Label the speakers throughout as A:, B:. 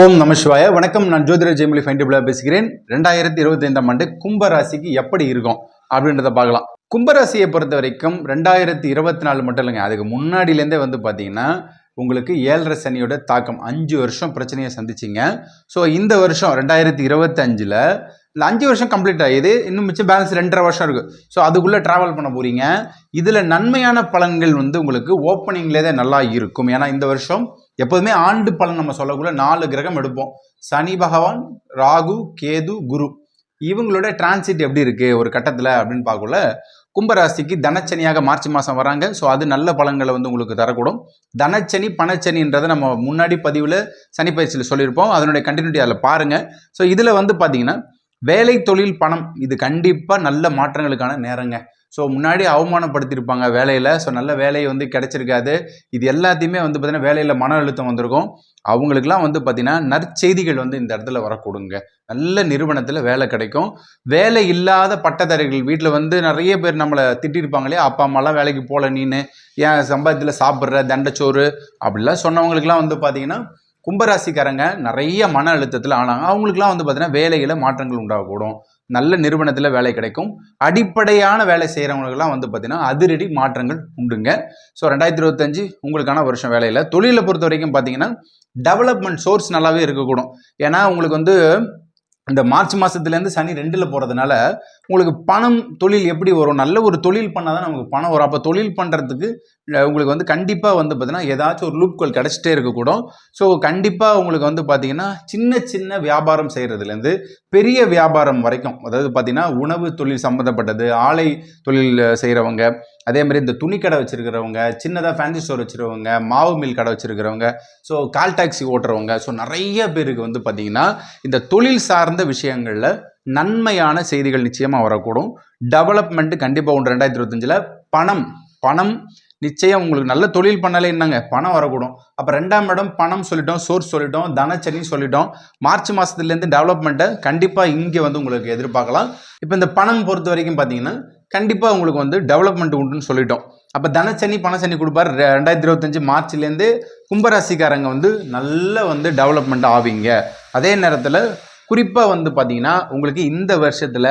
A: ஓம் நம சிவாய. வணக்கம் நான் ஜோதிர ஜெயமொழி ஃபைண்டிபிளா பேசுகிறேன் ரெண்டாயிரத்தி இருபத்தி ஐந்தாம் ஆண்டு கும்பராசிக்கு எப்படி இருக்கும் அப்படின்றத பார்க்கலாம். கும்பராசியை பொறுத்த வரைக்கும் ரெண்டாயிரத்தி இருபத்தி நாலு மட்டும் இல்லைங்க. அதுக்கு முன்னாடியிலேருந்தே வந்து பார்த்தீங்கன்னா உங்களுக்கு ஏழரை சனியோட தாக்கம். அஞ்சு வருஷம் பிரச்சனையை சந்திச்சிங்க. ஸோ இந்த வருஷம் ரெண்டாயிரத்தி இருபத்தஞ்சில் இல்லை அஞ்சு வருஷம் கம்ப்ளீட் ஆகிது இன்னும் மிச்சம் பேலன்ஸ் ரெண்டரை வருஷம் இருக்குது ஸோ அதுக்குள்ளே ட்ராவல் பண்ண போகிறீங்க இதில் நன்மையான பலன்கள் வந்து உங்களுக்கு ஓப்பனிங்லேயே தான் நல்லா இருக்கும். ஏன்னா இந்த வருஷம் எப்போதுமே ஆண்டு பலன் நம்ம சொல்லக்குள்ள நாலு கிரகம் எடுப்போம். சனி பகவான் ராகு கேது குரு. இவங்களோட டிரான்சிட் எப்படி இருக்கு? ஒரு கட்டத்தில் அப்படின்னு பார்க்கல கும்பராசிக்கு தனச்சனியாக மார்ச் மாதம் வராங்க. ஸோ அது நல்ல பலன்களை வந்து உங்களுக்கு தரக்கூடும். தனச்சனி பணச்சனின்றதை நம்ம முன்னாடி பதிவில் சனி பயிற்சியில் சொல்லியிருப்போம். அதனுடைய கண்டினியூட்டி அதில் பாருங்கள் ஸோ இதில் வந்து பார்த்தீங்கன்னா வேலை தொழில் பணம் இது கண்டிப்பாக நல்ல மாற்றங்களுக்கான நேரங்க. ஸோ முன்னாடி அவமானப்படுத்தியிருப்பாங்க வேலையில். ஸோ நல்ல வேலையை வந்து கிடச்சிருக்காது. இது எல்லாத்தையுமே வந்து பார்த்திங்கன்னா வேலையில் மன அழுத்தம் வந்திருக்கும். அவங்களுக்குலாம் வந்து பார்த்திங்கன்னா நற்செய்திகள் வந்து இந்த இடத்துல வரக்கூடுங்க. நல்ல நிறுவனத்தில் வேலை கிடைக்கும். வேலை இல்லாத பட்டதாரிகள் வீட்டில் வந்து நிறைய பேர் நம்மளை திட்டிருப்பாங்களே அப்பா அம்மாலாம் வேலைக்கு போகல நீனு. ஏன் சம்பாத்தியத்தில் சாப்பிட்ற? தண்டச்சோறு. அப்படிலாம் சொன்னவங்களுக்குலாம் வந்து பார்த்திங்கன்னா கும்பராசிக்காரங்க நிறைய மன அழுத்தத்தில் ஆனாங்க. அவங்களுக்குலாம் வந்து பார்த்திங்கன்னா வேலையில் மாற்றங்கள் உண்டாகக்கூடும். நல்ல நிறுவனத்தில் வேலை கிடைக்கும். அடிப்படையான வேலை செய்கிறவங்களுக்குலாம் வந்து பார்த்தீங்கன்னா அதிரடி மாற்றங்கள் உண்டுங்க. ஸோ ரெண்டாயிரத்தி இருபத்தஞ்சு உங்களுக்கான வருஷம் வேலையில். தொழிலை பொறுத்த வரைக்கும் பார்த்தீங்கன்னா டெவலப்மெண்ட் சோர்ஸ் நல்லாவே இருக்கக்கூடும். ஏன்னா உங்களுக்கு வந்து இந்த மார்ச் மாதத்துலேருந்து சனி ரெண்டில் போகிறதுனால உங்களுக்கு பணம் தொழில் எப்படி வரும்? நல்ல ஒரு தொழில் பண்ணால் தான் நமக்கு பணம் வரும். அப்போ தொழில் பண்ணுறதுக்கு உங்களுக்கு வந்து கண்டிப்பாக வந்து பார்த்தீங்கன்னா ஏதாச்சும் ஒரு லூப்கள் கிடச்சிட்டே இருக்கக்கூடும். ஸோ கண்டிப்பாக உங்களுக்கு வந்து பார்த்தீங்கன்னா சின்ன சின்ன வியாபாரம் செய்கிறதுலேருந்து பெரிய வியாபாரம் வரைக்கும் அதாவது பார்த்தீங்கன்னா உணவு தொழில் சம்மந்தப்பட்டது ஆலை தொழில் செய்கிறவங்க அதே மாதிரி இந்த துணி கடை வச்சுருக்கிறவங்க சின்னதாக ஃபேன்சி ஸ்டோர் வச்சுருக்கவங்க மாவு மில் கடை வச்சுருக்கிறவங்க ஸோ கால் டாக்ஸி ஓட்டுறவங்க ஸோ நிறைய பேருக்கு வந்து பார்த்திங்கன்னா இந்த தொழில் சார்ந்த விஷயங்களில் நன்மையான செய்திகள் நிச்சயமாக வரக்கூடும். டெவலப்மெண்ட்டு கண்டிப்பாக உண்டு ரெண்டாயிரத்தி இருபத்தஞ்சில் பணம் பணம் நிச்சயம் உங்களுக்கு நல்ல தொழில் பண்ணலை என்னங்க? பணம் வரக்கூடும். அப்போ ரெண்டாம் இடம் பணம் சொல்லிட்டோம் சோர்ஸ் சொல்லிட்டோம் தனச்சனி சொல்லிட்டோம். மார்ச் மாதத்துலேருந்து டெவலப்மெண்ட்டை கண்டிப்பாக இங்கே வந்து உங்களுக்கு எதிர்பார்க்கலாம். இப்போ இந்த பணம் பொறுத்த வரைக்கும் பார்த்தீங்கன்னா கண்டிப்பாக உங்களுக்கு வந்து டெவலப்மெண்ட் உண்டுன்னு சொல்லிட்டோம். அப்போ தனச்சனி பணச்சனி கொடுப்பார். ரெண்டாயிரத்தி இருபத்தஞ்சு மார்ச்லேருந்து கும்பராசிக்காரங்க வந்து நல்ல வந்து டெவலப்மெண்ட் ஆவீங்க. அதே நேரத்தில் குறிப்பாக வந்து பார்த்தீங்கன்னா உங்களுக்கு இந்த வருஷத்தில்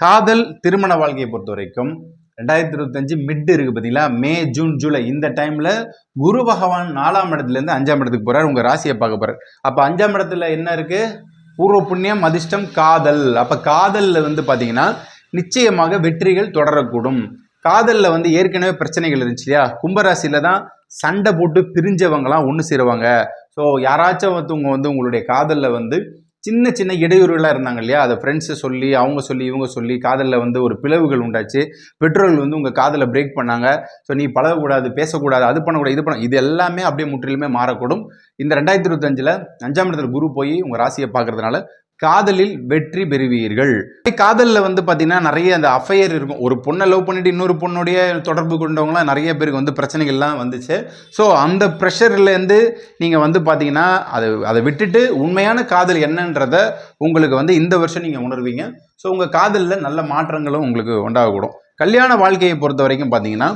A: காதல் திருமண வாழ்க்கையை பொறுத்த வரைக்கும் ரெண்டாயிரத்தி இருபத்தஞ்சு மிட் இருக்கு பார்த்தீங்களா மே ஜூன் ஜூலை இந்த டைமில் குரு பகவான் நாலாம் இடத்துலேருந்து அஞ்சாம் இடத்துக்கு போகிறார் உங்கள் ராசியை பார்க்க போகிறார் அப்போ அஞ்சாம் இடத்துல என்ன இருக்குது பூர்வ புண்ணியம் அதிர்ஷ்டம் காதல். அப்போ காதலில் வந்து பார்த்தீங்கன்னா நிச்சயமாக வெற்றிகள் தொடரக்கூடும். காதலில் வந்து ஏற்கனவே பிரச்சனைகள் இருந்துச்சு இல்லையா? கும்பராசியில் தான் சண்டை போட்டு பிரிஞ்சவங்களாம் ஒன்று சேருவாங்க. ஸோ யாராச்சும் ஒருத்தவங்க வந்து உங்களுடைய காதலில் வந்து சின்ன சின்ன இடையூறுகளாக இருந்தாங்க இல்லையா? அதை ஃப்ரெண்ட்ஸை சொல்லி அவங்க சொல்லி இவங்க சொல்லி காதலில் வந்து ஒரு பிளவுகள் உண்டாச்சு. பெற்றோர்கள் வந்து உங்கள் காதலை பிரேக் பண்ணாங்க. ஸோ நீ பழகக்கூடாது பேசக்கூடாது அது பண்ணக்கூடாது இது பண்ண இது எல்லாமே அப்படியே முற்றிலுமே மாறக்கூடும். இந்த ரெண்டாயிரத்தி இருபத்தஞ்சில் அஞ்சாம் இடத்துல குரு போய் உங்கள் ராசியை பார்க்கறதுனால காதலில் வெற்றி பெறுவீர்கள். காதலில் வந்து பார்த்தீங்கன்னா நிறைய அந்த அஃபையர் இருக்கும். ஒரு பொண்ணை லவ் பண்ணிட்டு இன்னொரு பொண்ணுடைய தொடர்பு கொண்டவங்களாம் நிறைய பேருக்கு வந்து பிரச்சனைகள்லாம் வந்துச்சு. ஸோ அந்த ப்ரெஷர்லேருந்து நீங்கள் வந்து பார்த்தீங்கன்னா அதை அதை விட்டுட்டு உண்மையான காதல் என்னன்றத உங்களுக்கு வந்து இந்த வருஷம் நீங்கள் உணர்வீங்க. ஸோ உங்கள் காதலில் நல்ல மாற்றங்களும் உங்களுக்கு உண்டாகக்கூடும். கல்யாண வாழ்க்கையை பொறுத்த வரைக்கும் பார்த்தீங்கன்னா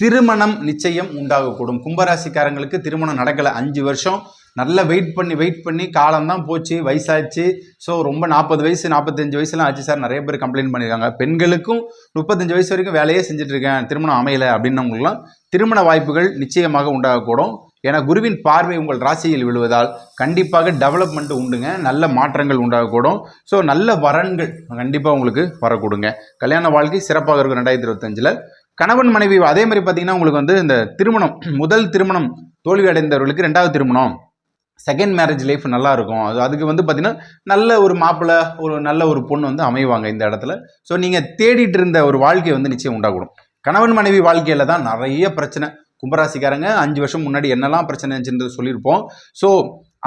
A: திருமணம் நிச்சயம் உண்டாகக்கூடும். கும்பராசிக்காரங்களுக்கு திருமணம் நடக்கலை அஞ்சு வருஷம். நல்லா வெயிட் பண்ணி வெயிட் பண்ணி காலம் தான் போச்சு வயசாச்சு ஸோ ரொம்ப நாற்பது வயசு நாற்பத்தஞ்சு வயசுலாம் ஆச்சு சார் நிறைய பேர் கம்ப்ளைண்ட் பண்ணியிருக்காங்க. பெண்களுக்கும் முப்பத்தஞ்சு வயசு வரைக்கும் வேலையே செஞ்சுட்டு இருக்கேன் திருமணம் அமையலை அப்படின்னவங்களுக்குலாம் திருமண வாய்ப்புகள் நிச்சயமாக உண்டாகக்கூடும். ஏன்னா குருவின் பார்வை உங்கள் ராசியில் விழுவதால் கண்டிப்பாக டெவலப்மெண்ட் உண்டுங்க. நல்ல மாற்றங்கள் உண்டாகக்கூடும். ஸோ நல்ல வரன்கள் கண்டிப்பாக உங்களுக்கு வரக்கூடுங்க. கல்யாண வாழ்க்கை சிறப்பாக இருக்கும் ரெண்டாயிரத்தி இருபத்தஞ்சில். கணவன் மனைவி அதே மாதிரி பார்த்தீங்கன்னா உங்களுக்கு வந்து இந்த திருமணம் முதல் திருமணம் தோல்வி அடைந்தவர்களுக்கு ரெண்டாவது திருமணம். செகண்ட் மேரேஜ் லைஃப் நல்லா இருக்கும் அது அதுக்கு வந்து பார்த்தீங்கன்னா நல்ல ஒரு மாப்பிள்ளை ஒரு நல்ல ஒரு பொண்ணு வந்து அமைவாங்க இந்த இடத்துல. ஸோ நீங்கள் தேடிட்டு இருந்த ஒரு வாழ்க்கை வந்து நிச்சயம் உண்டாகணும். கணவன் மனைவி வாழ்க்கையில் தான் நிறைய பிரச்சனை. கும்பராசிக்காரங்க அஞ்சு வருஷம் முன்னாடி என்னெல்லாம் பிரச்சனை இருந்துச்சுன்றது சொல்லியிருப்போம். ஸோ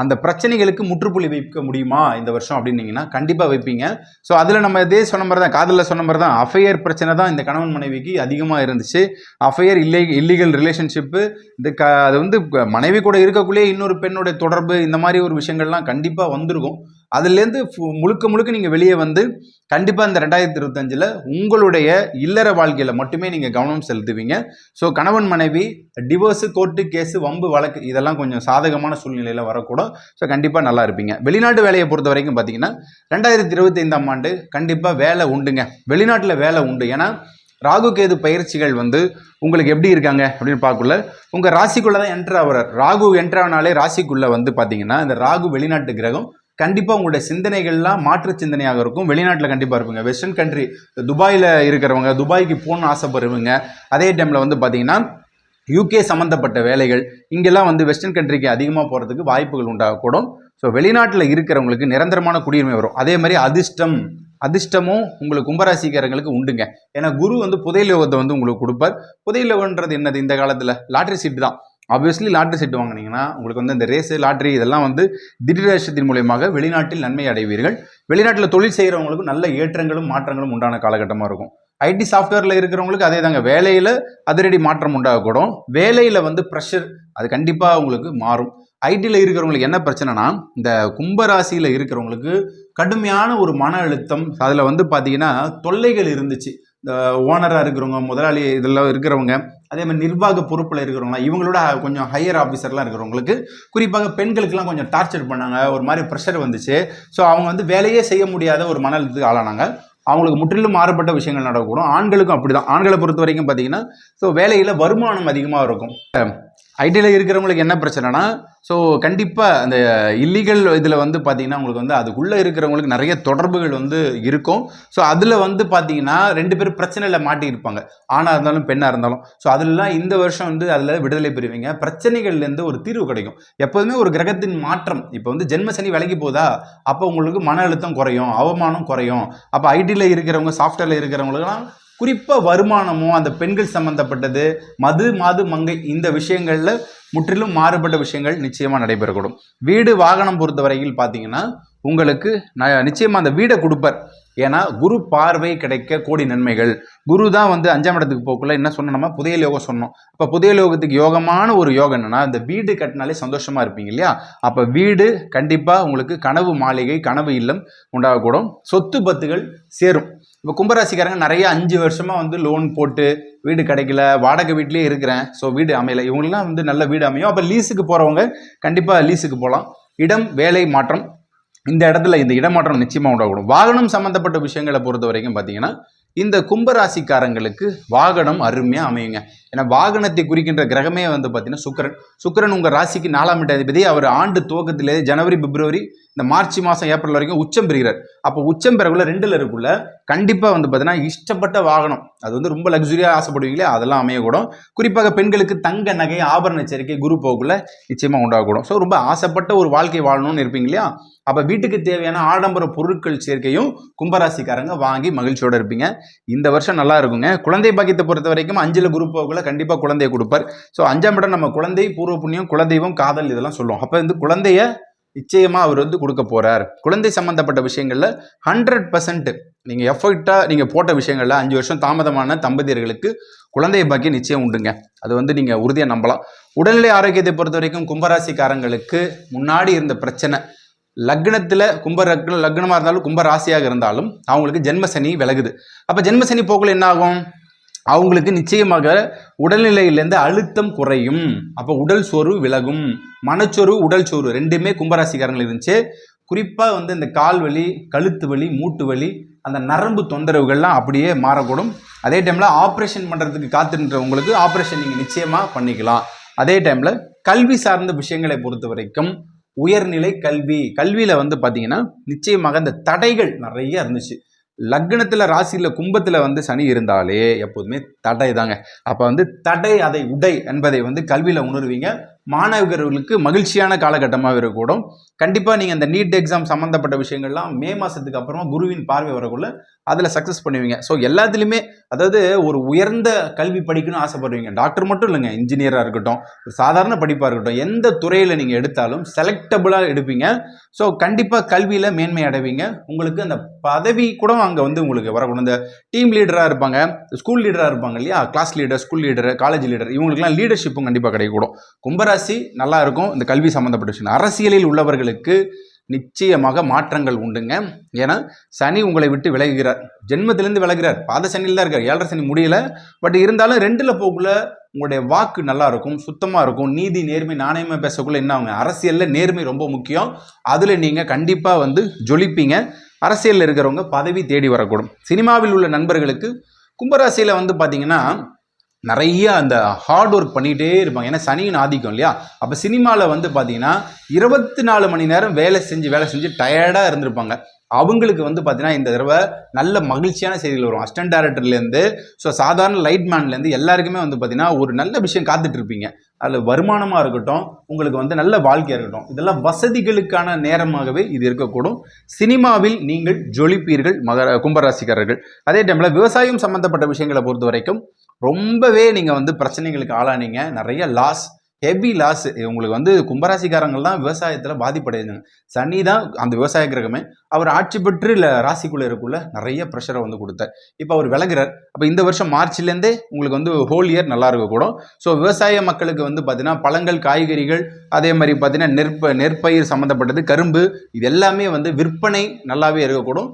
A: அந்த பிரச்சனைகளுக்கு முற்றுப்புள்ளி வைக்க முடியுமா இந்த வருஷம் அப்படின்னீங்கன்னா கண்டிப்பாக வைப்பீங்க. ஸோ அதில் நம்ம இதே சொன்ன மாதிரி தான் காதலில் சொன்ன மாதிரி தான் அஃபையர் பிரச்சனை தான் இந்த கணவன் மனைவிக்கு அதிகமாக இருந்துச்சு. அஃபையர் இல்லை இல்லீகல் ரிலேஷன்ஷிப்பு இந்த க அது வந்து மனைவி கூட இருக்கக்குள்ளேயே இன்னொரு பெண்ணுடைய தொடர்பு இந்த மாதிரி ஒரு விஷயங்கள்லாம் கண்டிப்பாக வந்திருக்கும். அதுலேருந்து ஃபு- முழுக்க முழுக்க நீங்கள் வெளியே வந்து கண்டிப்பாக இந்த ரெண்டாயிரத்தி இருபத்தஞ்சில் உங்களுடைய இல்லற வாழ்க்கையில் மட்டுமே நீங்கள் கவனம் செலுத்துவீங்க. ஸோ கணவன் மனைவி டிவோர்ஸு கோர்ட்டு கேஸு வம்பு வழக்கு இதெல்லாம் கொஞ்சம் சாதகமான சூழ்நிலையில் வரக்கூடும். ஸோ கண்டிப்பாக நல்லா இருப்பீங்க. வெளிநாட்டு வேலையை பொறுத்த வரைக்கும் பார்த்தீங்கன்னா ரெண்டாயிரத்தி இருபத்தைந்தாம் ஆண்டு கண்டிப்பாக வேலை உண்டுங்க. வெளிநாட்டில் வேலை உண்டு. ஏன்னா ராகு கேது பயிற்சிகள் வந்து உங்களுக்கு எப்படி இருக்காங்க அப்படின்னு பார்க்கல உங்கள் ராசிக்குள்ளே தான் என்ட்ரு ஆகிறார். ராகு என்ட்ரு ஆனாலே ராசிக்குள்ளே வந்து பார்த்தீங்கன்னா இந்த ராகு வெளிநாட்டு கிரகம் கண்டிப்பாக உங்களுடைய சிந்தனைகள்லாம் மாற்று சிந்தனையாக இருக்கும். வெளிநாட்டில் கண்டிப்பாக இருப்பீங்க. வெஸ்டர்ன் கண்ட்ரி துபாயில் இருக்கிறவங்க துபாய்க்கு போகணும்னு ஆசைப்படுவீங்க அதே டைமில் வந்து பார்த்தீங்கன்னா யூகே சம்மந்தப்பட்ட வேலைகள் இங்கெல்லாம் வந்து வெஸ்டர்ன் கண்ட்ரிக்கு அதிகமாக போகிறதுக்கு வாய்ப்புகள் உண்டாகக்கூடும். ஸோ வெளிநாட்டில் இருக்கிறவங்களுக்கு நிரந்தரமான குடியுரிமை வரும். அதே மாதிரி அதிர்ஷ்டம் அதிர்ஷ்டமும் உங்களுக்கு கும்பராசிக்காரங்களுக்கு உண்டுங்க. ஏன்னா குரு வந்து புதையல் யோகத்தை வந்து உங்களுக்கு கொடுப்பார். புதையல் யோகன்றது என்னது? இந்த காலத்தில் லாட்ரி சீட்டு தான். ஆப்வியஸ்லி லாட்ரி செட் வாங்குனீங்கன்னா உங்களுக்கு வந்து இந்த ரேஸு லாட்ரி இதெல்லாம் வந்து திடீரேஷத்தின் மூலியமாக வெளிநாட்டில் நன்மை அடைவீர்கள். வெளிநாட்டில் தொழில் செய்கிறவங்களுக்கு நல்ல ஏற்றங்களும் மாற்றங்களும் உண்டான காலகட்டமாக இருக்கும். ஐடி சாஃப்ட்வேரில் இருக்கிறவங்களுக்கு அதே தாங்க. வேலையில் அதிரடி மாற்றம் உண்டாகக்கூடும். வேலையில் வந்து ப்ரெஷர் அது கண்டிப்பாக உங்களுக்கு மாறும். ஐடியில் இருக்கிறவங்களுக்கு என்ன பிரச்சனைனா இந்த கும்பராசியில் இருக்கிறவங்களுக்கு கடுமையான ஒரு மன அழுத்தம். அதில் வந்து பார்த்தீங்கன்னா தொல்லைகள் இருந்துச்சு. இந்த ஓனராக இருக்கிறவங்க முதலாளி இதெல்லாம் இருக்கிறவங்க அதே மாதிரி நிர்வாக பொறுப்பில் இருக்கிறவங்களா இவங்களோட கொஞ்சம் ஹையர் ஆஃபீஸர்லாம் இருக்கிறவங்களுக்கு குறிப்பாக பெண்களுக்கெல்லாம் கொஞ்சம் டார்ச்சர் பண்ணாங்க ஒரு மாதிரி ப்ரெஷர் வந்துச்சு. ஸோ அவங்க வந்து வேலையே செய்ய முடியாத ஒரு மன அழுத்தத்துக்கு ஆளானாங்க. அவங்களுக்கு முற்றிலும் மாறுபட்ட விஷயங்கள் நடக்கக்கூடும். ஆண்களுக்கும் அப்படி தான் ஆண்களை பொறுத்த வரைக்கும் பார்த்தீங்கன்னா ஸோ வேலையில் வருமானம் அதிகமாக இருக்கும். ஐடியில் இருக்கிறவங்களுக்கு என்ன பிரச்சனைனா ஸோ கண்டிப்பாக அந்த இல்லீகல் இதில் வந்து பார்த்தீங்கன்னா உங்களுக்கு வந்து அதுக்குள்ளே இருக்கிறவங்களுக்கு நிறைய தொடர்புகள் வந்து இருக்கும். ஸோ அதில் வந்து பார்த்தீங்கன்னா ரெண்டு பேரும் பிரச்சனையில் மாட்டியிருப்பாங்க. ஆணாக இருந்தாலும் பெண்ணாக இருந்தாலும். ஸோ அதிலலாம் இந்த வருஷம் வந்து அதில் விடுதலை பெறுவீங்க. பிரச்சனைகள்லேருந்து ஒரு தீர்வு கிடைக்கும். எப்போதுமே ஒரு கிரகத்தின் மாற்றம். இப்போ வந்து ஜென்ம சனி விலகி போதா அப்போ உங்களுக்கு மன அழுத்தம் குறையும் அவமானம் குறையும். அப்போ ஐடியில் இருக்கிறவங்க சாஃப்ட்வேரில் இருக்கிறவங்களுக்குலாம் குறிப்பாக வருமானமோ அந்த பெண்கள் சம்மந்தப்பட்டது மது மாது மங்கை இந்த விஷயங்களில் முற்றிலும் மாறுபட்ட விஷயங்கள் நிச்சயமாக நடைபெறக்கூடும். வீடு வாகனம் பொறுத்தவரையில் பார்த்தீங்கன்னா உங்களுக்கு ந- நிச்சயமாக அந்த வீடை கொடுப்பர். ஏன்னா குரு பார்வை கிடைக்க கோடி நன்மைகள். குரு தான் வந்து அஞ்சாம் இடத்துக்கு போக்குள்ள என்ன சொன்னோம் நம்ம? புதையல் யோகம் சொன்னோம். அப்போ புதையல் யோகத்துக்கு யோகமான ஒரு யோகம் என்னன்னா இந்த வீடு கட்டினாலே சந்தோஷமா இருப்பீங்க இல்லையா? அப்போ வீடு கண்டிப்பாக உங்களுக்கு கனவு மாளிகை கனவு இல்லம் உண்டாகக்கூடும். சொத்து பத்துகள் சேரும். இப்போ கும்பராசிக்காரங்க நிறைய அஞ்சு வருஷமா வந்து லோன் போட்டு வீடு கிடைக்கல வாடகை வீட்லேயே இருக்கிறேன். ஸோ வீடு அமையல. இவங்களாம் வந்து நல்ல வீடு அமையும். அப்போ லீஸுக்கு போகிறவங்க கண்டிப்பாக லீஸுக்கு போகலாம். இடம் வேலை மாற்றம். இந்த இடத்துல இந்த இடமாற்றம் நிச்சயமாக உண்டாகக்கூடும் வாகனம் சம்மந்தப்பட்ட விஷயங்களை பொறுத்த வரைக்கும் பார்த்தீங்கன்னா இந்த கும்பராசிக்காரங்களுக்கு வாகனம் அருமையாக அமையுங்க. ஏன்னா வாகனத்தை குறிக்கின்ற கிரகமே வந்து பார்த்தீங்கன்னா சுக்கிரன். சுக்கிரன் உங்கள் ராசிக்கு நாலாம் இட அவர் ஆண்டு துவக்கத்திலே ஜனவரி பிப்ரவரி இந்த மார்ச் மாதம் ஏப்ரல் வரைக்கும் உச்சம் பெறுகிறார். அப்போ உச்சம் பெறக்குள்ள ரெண்டில் இருக்குள்ள கண்டிப்பாக வந்து பார்த்தீங்கன்னா இஷ்டப்பட்ட வாகனம். அது வந்து ரொம்ப லக்ஸுரியாக ஆசைப்படுவீங்களே அதெல்லாம் அமையக்கூடும். குறிப்பாக பெண்களுக்கு தங்க நகை ஆபரண எச்சரிக்கை குரு போக்குள்ள நிச்சயமாக உண்டாகக்கூடும். ஸோ ரொம்ப ஆசைப்பட்ட ஒரு வாழ்க்கை வாழணும்னு இருப்பீங்க இல்லையா? அப்போ வீட்டுக்கு தேவையான ஆடம்பர பொருட்கள் சேர்க்கையும் கும்பராசிக்காரங்க வாங்கி மகிழ்ச்சியோட இருப்பீங்க. இந்த வருஷம் நல்லா இருக்குங்க. குழந்தை பாக்கியத்தை பொறுத்த வரைக்கும் அஞ்சில் குரு போக்குள்ள கண்டிப்பாக குழந்தையை கொடுப்பார். ஸோ அஞ்சாம் இடம் நம்ம குழந்தை பூர்வ புண்ணியம் குலதெய்வம் காதல் இதெல்லாம் சொல்லுவோம். அப்போ வந்து குழந்தைய நிச்சயமாக அவர் வந்து கொடுக்க போகிறார் குழந்தை சம்மந்தப்பட்ட விஷயங்களில் ஹண்ட்ரட் பர்சன்ட் நீங்கள் எஃபர்ட்டாக நீங்கள் போட்ட விஷயங்களில் அஞ்சு வருஷம் தாமதமான தம்பதியர்களுக்கு குழந்தை பாக்கியம் நிச்சயம் உண்டுங்க. அது வந்து நீங்கள் உறுதியாக நம்பலாம். உடல்நிலை ஆரோக்கியத்தை பொறுத்த வரைக்கும் கும்பராசிக்காரங்களுக்கு முன்னாடி இருந்த பிரச்சனை லக்னத்தில் கும்ப லக்ன லக்னமாக இருந்தாலும் கும்ப ராசியாக இருந்தாலும் அவங்களுக்கு ஜென்மசனி விலகுது. அப்போ ஜென்மசனி போக்கில் என்ன ஆகும்? அவங்களுக்கு நிச்சயமாக உடல்நிலையிலேருந்து அழுத்தம் குறையும். அப்போ உடல் சோர்வு விலகும். மனச்சோர்வு உடல் சோர்வு ரெண்டுமே கும்பராசிக்காரங்கள் இருந்துச்சு. குறிப்பாக வந்து இந்த கால் வலி கழுத்து வலி மூட்டு வலி அந்த நரம்பு தொந்தரவுகள்லாம் அப்படியே மாறக்கூடும். அதே டைமில் ஆப்ரேஷன் பண்ணுறதுக்கு காத்துன்றவங்களுக்கு ஆப்ரேஷன் நீங்கள் நிச்சயமாக பண்ணிக்கலாம். அதே டைமில் கல்வி சார்ந்த விஷயங்களை பொறுத்த வரைக்கும் உயர்நிலை கல்வி. கல்வியில் வந்து பார்த்தீங்கன்னா நிச்சயமாக இந்த தடைகள் நிறைய இருந்துச்சு. லக்னத்தில் ராசியில் கும்பத்தில் வந்து சனி இருந்தாலே எப்போதுமே தடை தாங்க அப்போ வந்து தடை அதை உடை என்பதை வந்து கல்வியில் உணர்வீங்க. மாணவர்களுக்கு மகிழ்ச்சியான காலகட்டமாக இருக்கக்கூடும். கண்டிப்பாக நீங்கள் அந்த நீட் எக்ஸாம் சம்மந்தப்பட்ட விஷயங்கள்லாம் மே மாதத்துக்கு அப்புறமா குருவின் பார்வை வரக்குள்ள அதில் சக்ஸஸ் பண்ணுவீங்க. ஸோ எல்லாத்துலேயுமே அதாவது ஒரு உயர்ந்த கல்வி படிக்கணும்னு ஆசைப்படுவீங்க. டாக்டர் மட்டும் இல்லைங்க இன்ஜினியராக இருக்கட்டும் ஒரு சாதாரண படிப்பாக இருக்கட்டும் எந்த துறையில் நீங்கள் எடுத்தாலும் செலக்டபுளாக எடுப்பீங்க. ஸோ கண்டிப்பாக கல்வியில் மேன்மை அடைவீங்க. உங்களுக்கு அந்த பதவி கூட அங்கே வந்து உங்களுக்கு வரக்கூடும். இந்த டீம் லீடராக இருப்பாங்க ஸ்கூல் லீடராக இருப்பாங்க இல்லையா? Class leader school leader college leader இவங்களுக்குலாம் லீடர்ஷிப்பும் கண்டிப்பாக கிடைக்கக்கூடும். கும்பராசி நல்லா இருக்கும். இந்த கல்வி சம்மந்தப்பட்ட விஷயம். அரசியலில் உள்ளவர்களுக்கு நிச்சயமாக மாற்றங்கள் உண்டுங்க. ஏன்னா சனி உங்களை விட்டு விலகுகிறார். ஜென்மத்திலேருந்து விலகிறார் பாத சனியில் தான் இருக்கார். ஏழரை சனி முடியல. பட் இருந்தாலும் ரெண்டில் போக்குள்ள உங்களுடைய வாக்கு நல்லா இருக்கும். சுத்தமாக இருக்கும். நீதி நேர்மை நாணயமாக பேசக்குள்ள என்ன ஆகுங்க? அரசியலில் நேர்மை ரொம்ப முக்கியம். அதில் நீங்கள் கண்டிப்பாக வந்து ஜொலிப்பீங்க. அரசியலில் இருக்கிறவங்க பதவி தேடி வரக்கூடும். சினிமாவில் உள்ள நண்பர்களுக்கு கும்பராசியில் வந்து பார்த்தீங்கன்னா நிறைய அந்த ஹார்ட் ஒர்க் பண்ணிகிட்டே இருப்பாங்க. ஏன்னா சனியின் ஆதிக்கம் இல்லையா? அப்போ சினிமாவில் வந்து பார்த்தீங்கன்னா இருபத்தி நாலு மணி நேரம் வேலை செஞ்சு வேலை செஞ்சு டயர்டாக இருந்திருப்பாங்க. அவங்களுக்கு வந்து பார்த்தீங்கன்னா இந்த தடவை நல்ல மகிழ்ச்சியான செய்திகள் வரும். அஸ்டன்ட் டேரக்டர்லேருந்து ஸோ சாதாரண லைட் மேன்லேருந்து எல்லாருக்குமே வந்து பார்த்தீங்கன்னா ஒரு நல்ல விஷயம் காத்துட்ருப்பீங்க அதில் வருமானமாக இருக்கட்டும் உங்களுக்கு வந்து நல்ல வாழ்க்கையாக இருக்கட்டும் இதெல்லாம் வசதிகளுக்கான நேரமாகவே இது இருக்கக்கூடும். சினிமாவில் நீங்கள் ஜொலிப்பீர்கள் மகர கும்பராசிக்காரர்கள். அதே டைமில் விவசாயம் சம்மந்தப்பட்ட விஷயங்களை பொறுத்த வரைக்கும் ரொம்பவே நீங்கள் வந்து பிரச்சனைகளுக்கு ஆளானீங்க. நிறைய லாஸ் ஹெவி லாஸ் உங்களுக்கு வந்து கும்பராசிக்காரங்கள் தான் விவசாயத்தில் பாதிப்படையுதுங்க சனி தான் அந்த விவசாய கிரகமே. அவர் ஆட்சி பெற்று இல்லை ராசிக்குள்ளே இருக்குள்ள நிறைய ப்ரெஷரை வந்து கொடுத்தார். இப்போ அவர் விலகுறார். அப்போ இந்த வருஷம் மார்ச்லேருந்தே உங்களுக்கு வந்து ஹோல் இயர் நல்லா இருக்கக்கூடும் ஸோ விவசாய மக்களுக்கு வந்து பார்த்தீங்கன்னா பழங்கள் காய்கறிகள் அதே மாதிரி பார்த்தீங்கன்னா நெற்ப நெற்பயிர் சம்மந்தப்பட்டது கரும்பு இது எல்லாமே வந்து விற்பனை நல்லாவே இருக்கக்கூடும்.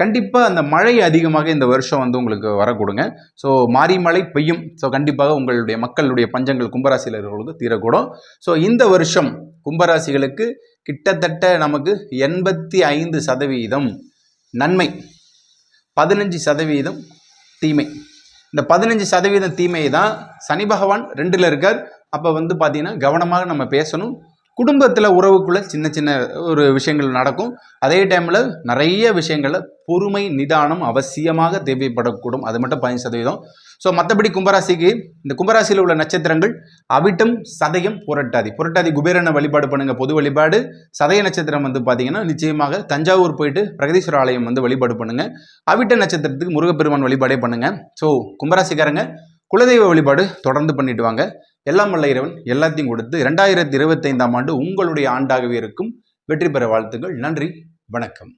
A: கண்டிப்பாக அந்த மழை அதிகமாக இந்த வருஷம் வந்து உங்களுக்கு வரக்கூடுங்க. ஸோ மாறி மழை பெய்யும். ஸோ கண்டிப்பாக உங்களுடைய மக்களுடைய பஞ்சங்கள் கும்பராசியில் இருக்கிறவங்களுக்கு தீரக்கூடும். ஸோ இந்த வருஷம் கும்பராசிகளுக்கு கிட்டத்தட்ட நமக்கு எண்பத்தி ஐந்து சதவீதம் நன்மை பதினஞ்சு சதவீதம் தீமை. இந்த பதினஞ்சு சதவீதம் தீமை தான் சனி பகவான் ரெண்டில் இருக்கார். அப்போ வந்து பார்த்திங்கன்னா கவனமாக நம்ம பேசணும். குடும்பத்தில் உறவுக்குள்ளே சின்ன சின்ன ஒரு விஷயங்கள் நடக்கும். அதே டைமில் நிறைய விஷயங்களில் பொறுமை நிதானம் அவசியமாக தேவைப்படக்கூடும். அது மட்டும் பதினஞ்சு சதவீதம். ஸோ மற்றபடி கும்பராசிக்கு இந்த கும்பராசியில் உள்ள நட்சத்திரங்கள் அவிட்டம் சதயம் புரட்டாதி. புரட்டாதி குபேரனை வழிபாடு பண்ணுங்க. பொது வழிபாடு. சதய நட்சத்திரம் வந்து பார்த்தீங்கன்னா நிச்சயமாக தஞ்சாவூர் போயிட்டு பிரகதீஸ்வர ஆலயம் வந்து வழிபாடு பண்ணுங்க. அவிட்ட நட்சத்திரத்துக்கு முருகப்பெருமான் வழிபாடே பண்ணுங்க. ஸோ கும்பராசிக்காரங்க குலதெய்வ வழிபாடு தொடர்ந்து பண்ணிட்டு வாங்க. எல்லாம் வல்ல இறைவன் எல்லாத்தையும் கொடுத்து இரண்டாயிரத்தி இருபத்தைந்தாம் ஆண்டு உங்களுடைய ஆண்டாகவே இருக்கும். வெற்றி பெற வாழ்த்துக்கள் நன்றி. வணக்கம்.